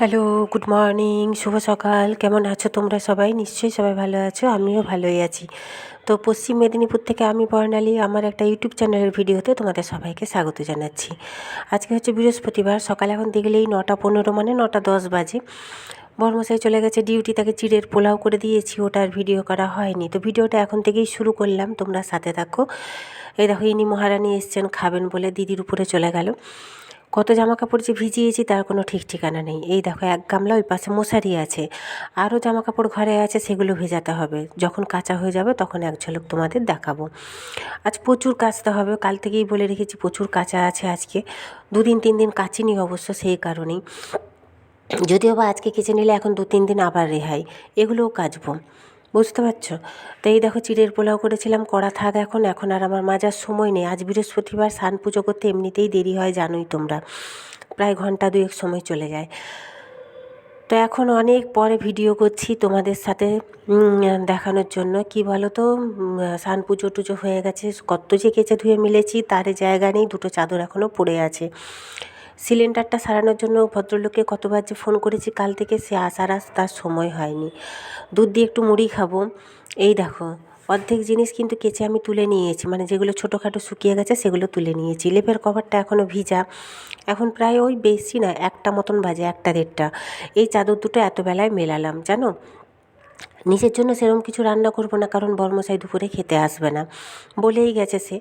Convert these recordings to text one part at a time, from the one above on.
Hello good morning শুভ সকাল। কেমন আছো তোমরা সবাই? নিশ্চয়ই সবাই ভালো আছো, আমিও ভালোই আছি। তো পশ্চিম মেদিনীপুর থেকে আমি বর্ণালী, আমার একটা ইউটিউব চ্যানেলের ভিডিওতে তোমাদের সবাইকে স্বাগত জানাচ্ছি। আজকে হচ্ছে বৃহস্পতিবার, সকালে এখন দেখলেই নটা পনেরো মানে নটা দশ বাজে। বর্মশাই চলে গেছে, ডিউটি তাকে চিড়ের পোলাও করে দিয়েছি ওটার ভিডিও করা হয়নি। তো ভিডিওটা এখন থেকেই শুরু করলাম, তোমরা সাথে থাকো। এই দেখো, ইনি মহারানী এসছেন, খাবেন বলে দিদির উপরে চলে গেল। কত জামা কাপড় যে ভিজিয়েছি তার কোনো ঠিক ঠিকানা নেই। এই দেখো, এক গামলা ওই পাশে মশারি আছে। আরও জামা কাপড় ঘরে আছে, সেগুলো ভেজাতে হবে। যখন কাঁচা হয়ে যাবে তখন এক ঝলক তোমাদের দেখাবো। আজ প্রচুর কাচতে হবে। কাল থেকেই বলে রেখেছি প্রচুর কাঁচা আছে আজকে। দুদিন তিন দিন কাচিনি অবশ্য সেই কারণেই। যদিও বা আজকে কেচে নিলে এখন দু তিন দিন আবার রেহাই। এগুলোও কাচবো। বুঝতে পারছ? তো এই দেখো চিড়ের পোলাও করেছিলাম করা থাক এখন এখন আর আমার মাজার সময় নেই। আজ বৃহস্পতিবার স্নান পুজো করতে এমনিতেই দেরি হয়, জানোই তোমরা। প্রায় ঘণ্টা দুয়েক সময় চলে যায়। তো এখন অনেক পরে ভিডিও করছি তোমাদের সাথে দেখানোর জন্য। কি বলো তো স্নান পুজো টুজো হয়ে গেছে, কত যে কেচে ধুয়ে মিলেছি, তার জায়গা নেই, দুটো চাদর এখনও পড়ে আছে। সিলিন্ডারটা সারানোর জন্য ভদ্রলোককে কতবার যে ফোন করেছি, কাল থেকে সে আসার আস তার সময় হয়নি। দুধ দিয়ে একটু মুড়ি খাব। এই দেখো, অর্ধেক জিনিস কিন্তু কেচে আমি তুলে নিয়েছি। মানে যেগুলো ছোটোখাটো শুকিয়ে গেছে, সেগুলো তুলে নিয়েছি। লেপের কভারটা এখনও ভিজা। এখন প্রায় ওই বেশি না একটা মতন বাজে, একটা দেড়টা। এই চাদর দুটো এত বেলায় মেলালাম, জানো? নিজের জন্য সেরকম কিছু রান্না করব না, কারণ বর্মশাই দুপুরে খেতে আসবে না, বলেই গেছে সে।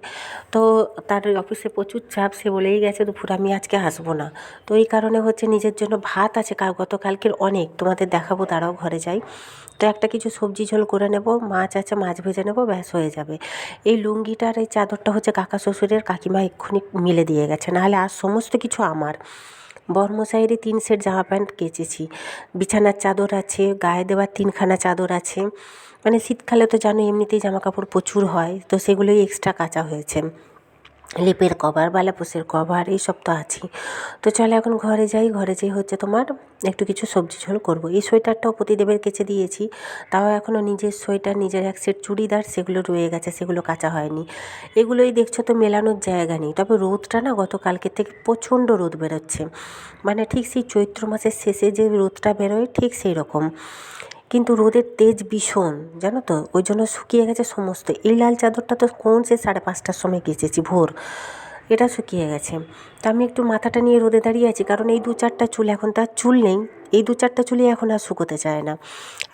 তো তার অফিসে প্রচুর চাপ, সে বলেই গেছে দুপুর আমি আজকে আসব না। তো এই কারণে হচ্ছে নিজের জন্য ভাত আছে গতকালকের অনেক, তোমাদের দেখাবো তারাও ঘরে যাই। তো একটা কিছু সবজি ঝোল করে নেব, মাছ আছে, মাছ ভেজে নেব, ব্যাস, হয়ে যাবে। এই লুঙ্গিটার, এই চাদরটা হচ্ছে কাকা শ্বশুরের, কাকিমা এক্ষুনি মিলে দিয়ে গেছে, নাহলে আর সমস্ত কিছু আমার। বর্মশাইরে তিন সেট জামা প্যান্ট কেচেছি। বিছানার চাদর আছে, গায়ে দেওয়ার তিনখানা চাদর আছে। মানে শীতকালে তো জানো, এমনিতেই জামা কাপড় প্রচুর হয়, তো সেগুলোই এক্সট্রা কাচা হয়েছে। লেপের কভার বালাপোসের কভার, এইসব তো আছেই। তো চলো এখন ঘরে যাই, ঘরে যেই হচ্ছে তোমার একটু কিছু সবজি ঝোল করব। এই সোয়েটারটাও প্রতিদেবের কেচে দিয়েছি, তাও এখনও নিজের সোয়েটার, নিজের এক সেট চুড়িদার, সেগুলো রয়ে গেছে, সেগুলো কাঁচা হয়নি। এগুলোই দেখছ তো মেলানোর জায়গা নেই। তবে রোদটা না গতকালকে থেকে প্রচণ্ড রোদ বেরোচ্ছে। মানে ঠিক সেই চৈত্র মাসের শেষে যে রোদটা বেরোয়, ঠিক সেই রকম। কিন্তু রোদের তেজ ভীষণ, জানো তো? ওই জন্য শুকিয়ে গেছে সমস্ত। এই লাল চাদরটা তো কোন সে সাড়ে পাঁচটার সময় কেচেছি, ভোর? এটা শুকিয়ে গেছে। তা আমি একটু মাথাটা নিয়ে রোদে দাঁড়িয়ে আছি, কারণ এই দু চারটা চুল এখন তার চুল নেই। এই দু চারটা চুলই এখন আর শুকোতে চায় না।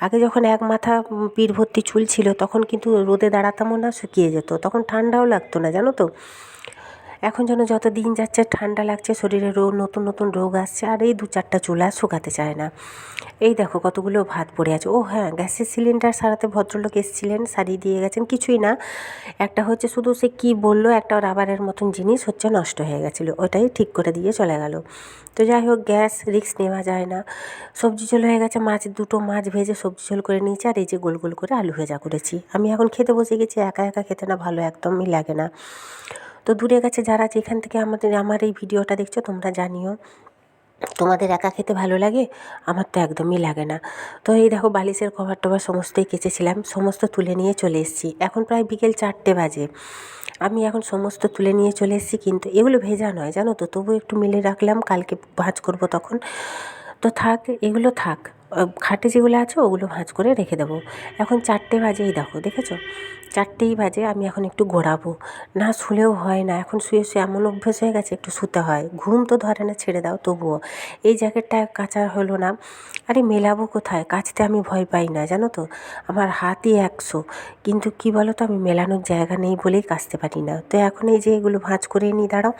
আগে যখন এক মাথা পিঠ ভর্তি চুল ছিল, তখন কিন্তু রোদে দাঁড়াতামও না, শুকিয়ে যেত। তখন ঠান্ডাও লাগতো না, জানো তো? এখন যেন যত দিন যাচ্ছে ঠান্ডা লাগছে, শরীরে রোগ নতুন নতুন রোগ আসছে আর এই দু চারটা চুলা শুকাতে চায় না। এই দেখো কতগুলো ভাত পড়ে আছে। ও হ্যাঁ গ্যাসের সিলিন্ডার সারাতে ভদ্রলোক এসেছিলেন সারিয়ে দিয়ে গেছেন, কিছুই না। একটা হচ্ছে শুধু সে কী বলল, একটা রাবারের মতন জিনিস হচ্ছে নষ্ট হয়ে গেছিল, ওটাই ঠিক করে দিয়ে চলে গেল। তো যাই হোক, গ্যাস রিক্স নেওয়া যায় না। সবজি ঝোল হয়ে গেছে, মাছ, দুটো মাছ ভেজে সবজি ঝোল করে নিয়েছি আর এই যে গোল গোল করে আলু ভেজা করেছি। আমি এখন খেতে বসে গেছি, একা একা খেতে না ভালো একদমই লাগে না। তো দূরে গেছে যারা যেখান থেকে আমাদের, আমার এই ভিডিওটা দেখছ, তোমরা জানিও। তোমাদের একা খেতে ভালো লাগে? আমার তো একদমই লাগে না। তো এই দেখো, বালিশের কভার টভার সমস্তই কেচেছিলাম, সমস্ত তুলে নিয়ে চলে এসেছি। এখন প্রায় বিকেল চারটে বাজে। আমি এখন সমস্ত তুলে নিয়ে চলে এসেছি, কিন্তু এগুলো ভেজা নয়, জানো তো? তবু একটু মিলে রাখলাম, কালকে ভাঁজ করব তখন। তো থাক, এগুলো থাক। খাটে যেগুলো আছে, ওগুলো ভাঁজ করে রেখে দেবো। এখন চারটে বাজেই দেখো, দেখেছ? চারটেই বাজে, আমি এখন একটু ঘোরাবো। না শুলেও হয় না, এখন শুয়ে শুয়ে এমন অভ্যেস হয়ে গেছে, একটু শুতে হয়। ঘুম তো ধরে না, ছেড়ে দাও, তবুও। এই জ্যাকেটটা কাচা হলো না। আরে মেলাবো কোথায়? কাচতে আমি ভয় পাই না, জানো তো? আমার হাতই একশো। কিন্তু কি বলো তো, আমি মেলানোর জায়গা নেই বলেই কাচতে পারি না। তো এখন এই যে এগুলো ভাঁজ করে নিই, দাঁড়াও।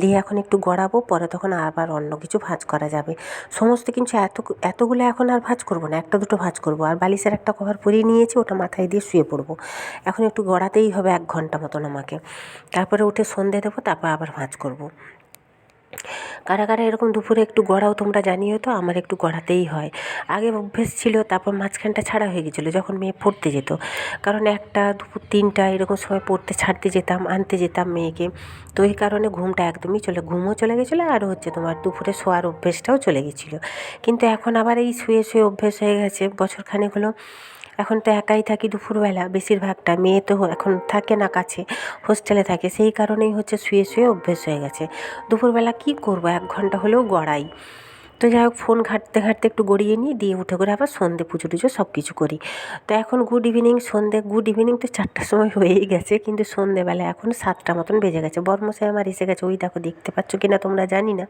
দিয়ে এখন একটু গড়াবো, পরে তখন আবার অন্য কিছু ভাঁজ করা যাবে। সমস্ত কিছু এত, এতগুলো এখন আর ভাঁজ করব না, একটা দুটো ভাঁজ করব। আর বালিশের একটা কভার পরিয়ে নিয়েছি, ওটা মাথায় দিয়ে শুয়ে পড়ব। এখন একটু গড়াতেই হবে এক ঘণ্টা মতন আমাকে। তারপরে উঠে সন্ধে দেবো, তারপর আবার ভাঁজ করব। কারা কারা এরকম দুপুরে একটু গড়াও তোমরা জানিও তো, আমার একটু গড়াতেই হয়। আগে অভ্যেস ছিল, তারপর মাঝখানটা ছাড়া হয়ে গেছিল, যখন মেয়ে পড়তে যেত। কারণ একটা দুপুর তিনটা এরকম সময় পড়তে ছাড়তে যেতাম, আনতে যেতাম মেয়েকে। তো এই কারণে ঘুমটা একদমই চলে, ঘুমও চলে গেছিল, আর হচ্ছে তোমার দুপুরে শোয়ার অভ্যেসটাও চলে গেছিল। কিন্তু এখন আবার এই শুয়ে শুয়ে অভ্যেস হয়ে গেছে, বছরখানেক হলো। এখন তো একাই থাকি দুপুরবেলা, বেশিরভাগটা মেয়ে তো এখন থাকে না কাছে হোস্টেলে থাকে। সেই কারণেই হচ্ছে শুয়ে শুয়ে অভ্যেস হয়ে গেছে। দুপুরবেলা কী করব? এক ঘণ্টা হলেও গড়াই। তো যাই হোক ফোন ঘাঁটতে ঘাঁটতে একটু গড়িয়ে নিই, দিয়ে উঠে করে আবার সন্ধে পুজো টুজো সব কিছু করি। তো এখন গুড ইভিনিং সন্ধে গুড ইভিনিং তো চারটার সময় হয়েই গেছে, কিন্তু সন্ধেবেলা এখন সাতটা মতন বেজে গেছে। বর্মশাই আমার এসে গেছে, ওই দেখো, দেখতে পাচ্ছ কি না তোমরা জানি না।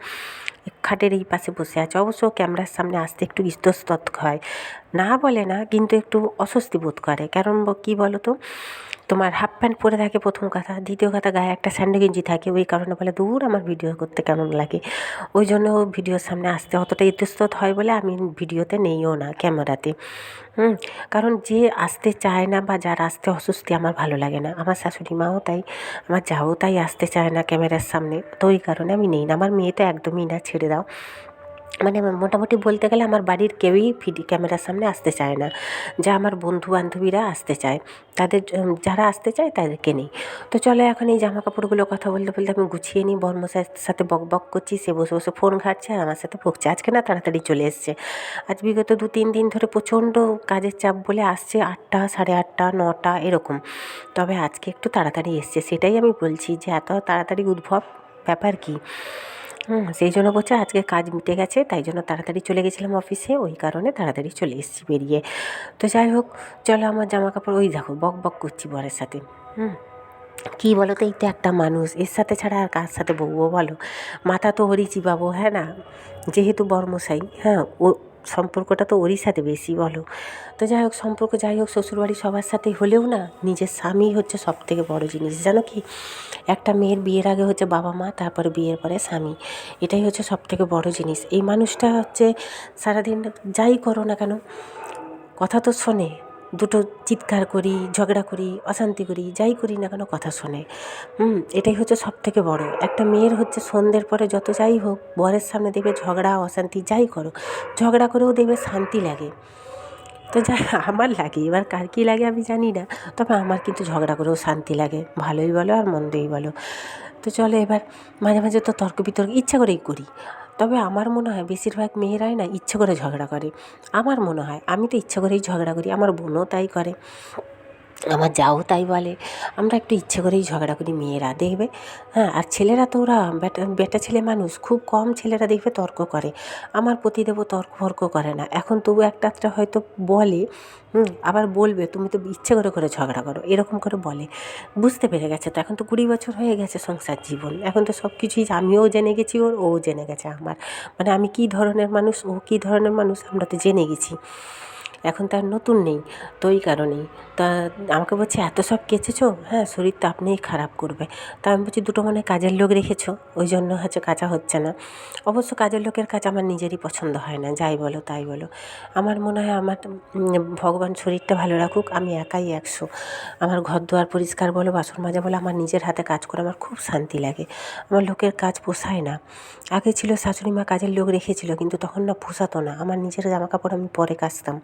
খাটের এই পাশে বসে আছে। অবশ্য ক্যামেরার সামনে আসতে একটু ইস্তস্তত হয়। না বলে না, কিন্তু একটু অস্বস্তি বোধ করে। কারণ কী বলো তো তোমার হাফ প্যান্ট পরে থাকে প্রথম কথা। দ্বিতীয় কথা, গায়ে একটা স্যান্ডো গেঞ্জি থাকে। ওই কারণে বলে, দূর আমার ভিডিও করতে কেমন লাগে? ওই জন্য ও ভিডিওর সামনে আসতে অতটা ইতস্তত হয় বলে আমি ভিডিওতে নেইও না ক্যামেরাতে। হুম, কারণ যে আসতে চায় না বা যার আসতে অস্বস্তি আমার ভালো লাগে না। আমার শাশুড়ি মাও তাই, আমার যাও তাই আসতে চায় না ক্যামেরার সামনে। তো ওই কারণে আমি নেই না। আমার মেয়ে তো একদমই না, ছেড়ে দাও। মানে মোটামুটি বলতে গেলে আমার বাড়ির কেউই ভিডি ক্যামেরার সামনে আসতে চায় না। যা আমার বন্ধু বান্ধবীরা আসতে চায়। তাদের যারা আসতে চায় তাদেরকে নেই। তো চলো এখন এই জামা কাপড়গুলো কথা বলতে বলতে আমি গুছিয়ে নিই। বর্মশার সাথে বক বক করছি, সে বসে বসে ফোন ঘাটছে আর আমার সাথে বকছে আজকে না তাড়াতাড়ি চলে এসছে। আজ বিগত দু তিন দিন ধরে প্রচণ্ড কাজের চাপ বলে আসছে আটটা, সাড়ে আটটা, নটা এরকম। তবে আজকে একটু তাড়াতাড়ি এসছে। সেটাই আমি বলছি যে এত তাড়াতাড়ি উদ্ভব ব্যাপার কী? হুম, সেই জন্য বলছে আজকে কাজ মিটে গেছে, তাই জন্য তাড়াতাড়ি চলে গেছিলাম অফিসে, ওই কারণে তাড়াতাড়ি চলে এসেছি বেরিয়ে। তো যাই হোক, চলো আমার জামা কাপড় ওই দেখো, বক বক করছি বরের সাথে। হুম, কি বলো তো এই তো একটা মানুষ, এর সাথে ছাড়া আর কার সাথে বউও বলো? মাথা তো হরিচি বাবু হ্যাঁ না? যেহেতু বর্মশাই হ্যাঁ ও সম্পর্কটা তো ওরই সাথে বেশি বলো। তো যাই হোক, সম্পর্ক যাই হোক, শ্বশুরবাড়ি সবার সাথে হলেও না, নিজের স্বামী হচ্ছে সব থেকে বড়ো জিনিস। জানো কি? একটা মেয়ের বিয়ের আগে হচ্ছে বাবা মা, তারপরে বিয়ের পরে স্বামী। এটাই হচ্ছে সব থেকে বড়ো জিনিস। এই মানুষটা হচ্ছে সারাদিন যাই করো না কেন, কথা তো শোনে। দুটো চিৎকার করি, ঝগড়া করি, অশান্তি করি, যাই করি না কেন কথা শোনে। হুম, এটাই হচ্ছে সব থেকে বড়। একটা মেয়ের হচ্ছে সন্ধ্যের পরে যত যাই হোক, বরের সামনে দেবে ঝগড়া, অশান্তি, যাই করো, ঝগড়া করেও দেবে শান্তি লাগে। তো যা, আমার লাগে, এবার কার কী লাগে আমি জানি না, তবে আমার কিন্তু ঝগড়া করেও শান্তি লাগে। ভালোই বলো আর মন্দই বলো। তো চলো এবার মাঝে মাঝে তো তর্ক বিতর্ক, ইচ্ছা করেই করি। তবে আমার মনে হয় বেশিরভাগ মেয়েরাই না ইচ্ছে করে ঝগড়া করে। আমার মনে হয়, আমি তো ইচ্ছে করেই ঝগড়া করি, আমার বোনও তাই করে। আমার যাও তাই বলে। আমরা একটু ইচ্ছে করেই ঝগড়া করি মেয়েরা, দেখবে? হ্যাঁ আর ছেলেরা তো ওরা বেটা বেটা ছেলে মানুষ, খুব কম ছেলেরা দেখবে তর্ক করে। আমার পতিদেবও তর্ক ফর্ক করে না। এখন তবু একটা একটা হয়তো বলে আবার বলবে, তুমি তো ইচ্ছে করে করে ঝগড়া করো। এরকম করে বলে। বুঝতে পেরে গেছে তো, এখন তো কুড়ি বছর হয়ে গেছে সংসার জীবন। এখন তো সব কিছুই আমিও জেনে গেছি, ওর ও জেনে গেছে আমার। মানে আমি কী ধরনের মানুষ, ও কী ধরনের মানুষ, আমরা তো জেনে গেছি। এখন তো আর নতুন নেই, তো ওই কারণেই। তা আমাকে বলছে, এত সব কেচেছো? হ্যাঁ শরীর তো আপনিই খারাপ করবে। তা আমি বলছি, দুটো মনে কাজের লোক রেখেছো, ওই জন্য হচ্ছে কাঁচা হচ্ছে না। অবশ্য কাজের লোকের কাজ আমার নিজেরই পছন্দ হয় না, যাই বলো তাই বলো। আমার মনে হয় আমার ভগবান শরীরটা ভালো রাখুক, আমি একাই একশো। আমার ঘর দুয়ার পরিষ্কার বলো, বাসন মাজা বলো, আমার নিজের হাতে কাজ করে আমার খুব শান্তি লাগে। আমার লোকের কাজ পোষায় না। আগে ছিল শাশুড়ি মা কাজের লোক রেখেছিল, কিন্তু তখন না পোষাতো না। আমার নিজের জামা কাপড় আমি পরে কাচতাম।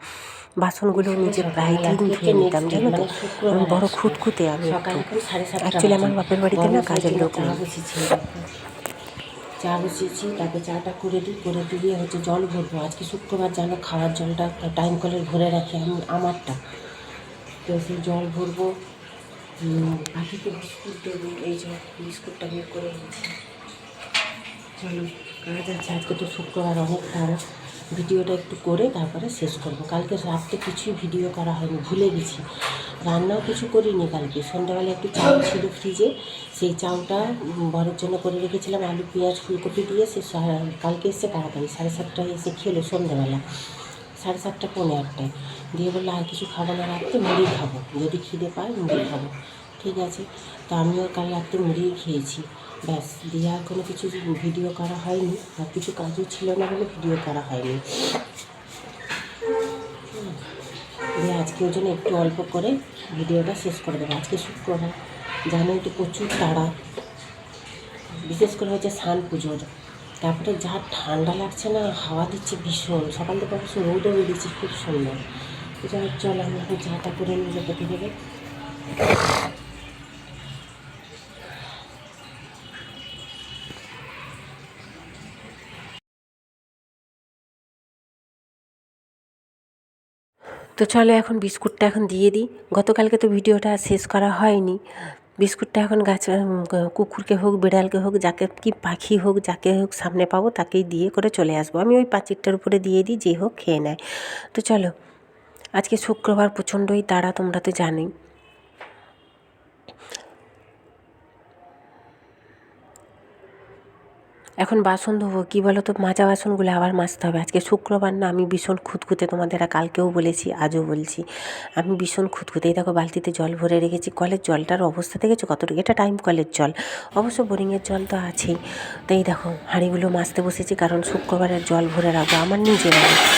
বাসনগুলো নিজে প্রায় দিন ধুয়ে নিতাম জানো তো? আমি বড় খুঁতখুঁতে আমি অ্যাকচুয়ালি আমার বাপের বাড়িতে না কাজের লোক নেই। চা বসিয়েছি তাকে চাটা করে দিই করে দিয়ে হচ্ছে জল ভরবো। আজকে শুক্রবার জানো খাওয়ার জলটা টাইম কলের ভরে রাখি আমি আমারটা। তো সেই জল ভরবো। পাখিকে বিস্কুট দেবো এই যে বিস্কুটটা বের করে চলো কাজ আছে আজকে তো শুক্রবার অনেক তারা ভিডিওটা একটু করে তারপরে শেষ করব। কালকে রাত্রে কিছুই ভিডিও করা হয়নি, ভুলে গেছি। রান্নাও কিছু করিনি কালকে। সন্ধ্যাবেলা একটু চাউ ছিল ফ্রিজে, সেই চাউটা বরের জন্য করে রেখেছিলাম, আলু, পেঁয়াজ, ফুলকপি দিয়ে সে সা- কালকে এসে তাড়াতাড়ি, সাড়ে সাতটায় এসে খেলো সন্ধ্যাবেলা। সাড়ে সাতটা, পৌনে আটটায়। দিয়ে বলল, আর কিছু খাব না রাত্রে, মুড়ি খাব। যদি খিদে পায়, মুড়ি খাব। ঠিক আছে। তো আমিও কাল রাত্রে মুড়িই খেয়েছি। ব্যাস, দিয়ে আর কোনো কিছু ভিডিও করা হয়নি, আর কিছু কাজও ছিল না বলে ভিডিও করা হয়নি। দিয়ে আজকে ওই জন্য একটু অল্প করে ভিডিওটা শেষ করে দেবো। আজকে শুক্রবার জানোই তো প্রচুর তাড়া। বিশেষ করে হচ্ছে স্নান পুজোর। তারপরে যা ঠান্ডা লাগছে না, হাওয়া দিচ্ছে ভীষণ। সকাল থেকে অবশ্য রোদও বেরিয়েছে খুব সুন্দর। চল আমি এখন চাটা করে নিয়ে যেতে দেবে তো চলো এখন বিস্কুটটা এখন দিয়ে দিই। গতকালকে তো ভিডিওটা শেষ করা হয়নি। বিস্কুটটা এখন গাছ কুকুরকে হোক, বিড়ালকে হোক, যাকে কি পাখি হোক, যাকে হোক সামনে পাবো, তাকেই দিয়ে করে চলে আসব। আমি ওই পাচিরটার উপরে দিয়ে দিই, যে হোক খেয়ে নেয়। তো চলো, আজকে শুক্রবার প্রচণ্ডই তারা তোমরা তো জানোই। এখন বাসন ধোবো, কী বলো তো মাজা বাসনগুলো আবার মাজতে হবে। আজকে শুক্রবার না, আমি ভীষণ খুঁতখুঁতে তোমাদের কালকেও বলেছি, আজও বলছি। আমি ভীষণ খুঁতখুঁতে। এই দেখো, বালতিতে জল ভরে রেখেছি। কলের জলটার অবস্থা দেখেছ? কতটুকু? এটা টাইম কলের জল। অবশ্য বোরিংয়ের জল তো আছেই। তো এই দেখো, হাঁড়িগুলো মাজতে বসেছি কারণ শুক্রবারের জল ভরে রাখব আমার নিজের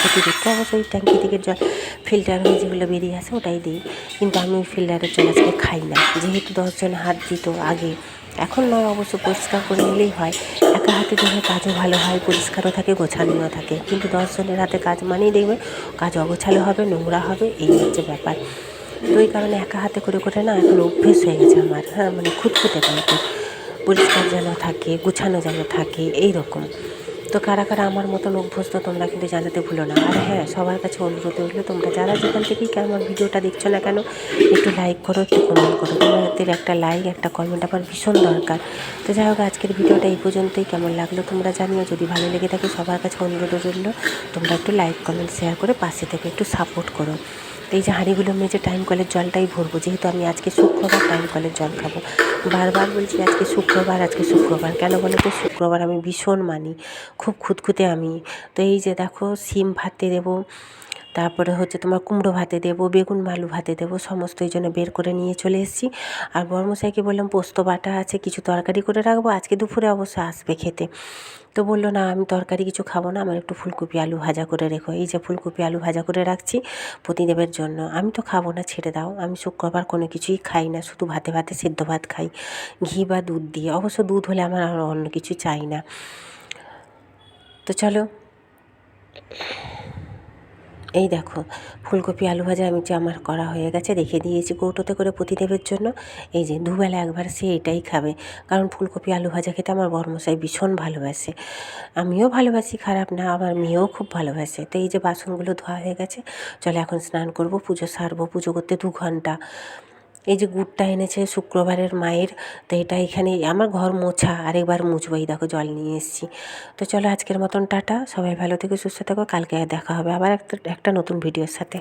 অতিরিক্ত অবশ্য ওই ট্যাঙ্কি থেকে জল, ফিল্টার হয়ে যেগুলো বেরিয়ে আসে ওটাই দিই। কিন্তু আমি ওই ফিল্টারের জল আজকে খাই না। যেহেতু দশজন হাত দিত আগে, এখন নয় অবশ্য পরিষ্কার করে নিলেই হয়। একা হাতে দেখে কাজও ভালো হয়, পরিষ্কারও থাকে গোছানোও থাকে। কিন্তু দশজনের হাতে কাজ মানেই দেখবে কাজ অগোছালো হবে, নোংরা হবে, এই হচ্ছে ব্যাপার। তো এই কারণে একা হাতে করে করে না এখন অভ্যেস হয়ে গেছে আমার। হ্যাঁ মানে খুঁতখুঁতে টাইপের। পরিষ্কার যেন থাকে, গুছানো যেন থাকে এই রকম তো কারা কারা আমার মতন অভ্যস্ত তোমরা কিন্তু জানাতে ভুলো না। আর হ্যাঁ সবার কাছে অনুরোধ রইল, তোমরা যারা যেখান থেকেই আমার ভিডিওটা দেখছ না কেন, একটু লাইক করো, একটু কমেন্ট করো। তোমাদের একটা লাইক একটা কমেন্ট আমার ভীষণ দরকার। তো যাই হোক, আজকের ভিডিওটা এই পর্যন্তই। কেমন লাগল তোমরা জানিও, যদি ভালো লেগে থাকে সবার কাছে অনুরোধ রইল, তোমরা একটু লাইক কমেন্ট শেয়ার করে পাশে থেকে একটু সাপোর্ট করো। এই যে হাঁড়িগুলো মেজে টাইম কলের জলটাই ভরবো, যেহেতু আমি আজকে শুক্রবার টাইম কলের জল খাব। বারবার বলছি আজকে শুক্রবার আজকে শুক্রবার। কেন বলো তো? শুক্রবার আমি ভীষণ মানি। খুব খুঁতখুঁতে আমি। তো এই যে দেখো, সিম ভাতে দেবো। তারপরে হচ্ছে তোমার কুমড়ো ভাতে দেবো, বেগুন, আলু ভাতে দেবো, সমস্ত এই জন্য বের করে নিয়ে চলে এসেছি। আর বর্মশাইকে বললাম, পোস্ত, বাটা আছে, কিছু তরকারি করে রাখব, আজকে দুপুরে অবশ্য আসবে খেতে। তো বলল, না, আমি তরকারি কিছু খাব না, আমার একটু ফুলকপি আলু ভাজা করে রেখো। এই যে ফুলকপি আলু ভাজা করে রাখছি প্রতিদেবের জন্য। আমি তো খাব না, ছেড়ে দাও। আমি শুক্রবার কোনো কিছুই খাই না, শুধু ভাতে ভাতে সেদ্ধ ভাত খাই, ঘি বা দুধ দিয়ে। অবশ্য দুধ হলে আমার আর অন্য কিছু চাই না। তো চলো। এই দেখো, ফুলকপি, আলু ভাজা আমি যে আমার করা হয়ে গেছে রেখে দিয়েছি কৌটোতে করে প্রতিদেবের জন্য। এই যে, দুবেলা একবার সে এটাই খাবে। কারণ ফুলকপি, আলু ভাজা খেতে আমার বর্মশাই ভীষণ ভালোবাসে। আমিও ভালোবাসি, খারাপ না আমার মেয়েও খুব ভালোবাসে। তো এই যে, বাসনগুলো ধোয়া হয়ে গেছে, চলে এখন স্নান করব, পুজো সারবো, পুজো করতে দু ঘণ্টা। এই যে গুড়টা এনেছে শুক্রবারের মায়ের, তো এটা এখানে আমার ঘর মোছা, আরেকবার মুছবো। এই দেখো জল নিয়ে এসেছি। তো চলো আজকের মতন টাটা, সবাই ভালো থেকে, সুস্থ থাকো, কালকে দেখা হবে আবার একটা একটা নতুন ভিডিওর সাথে।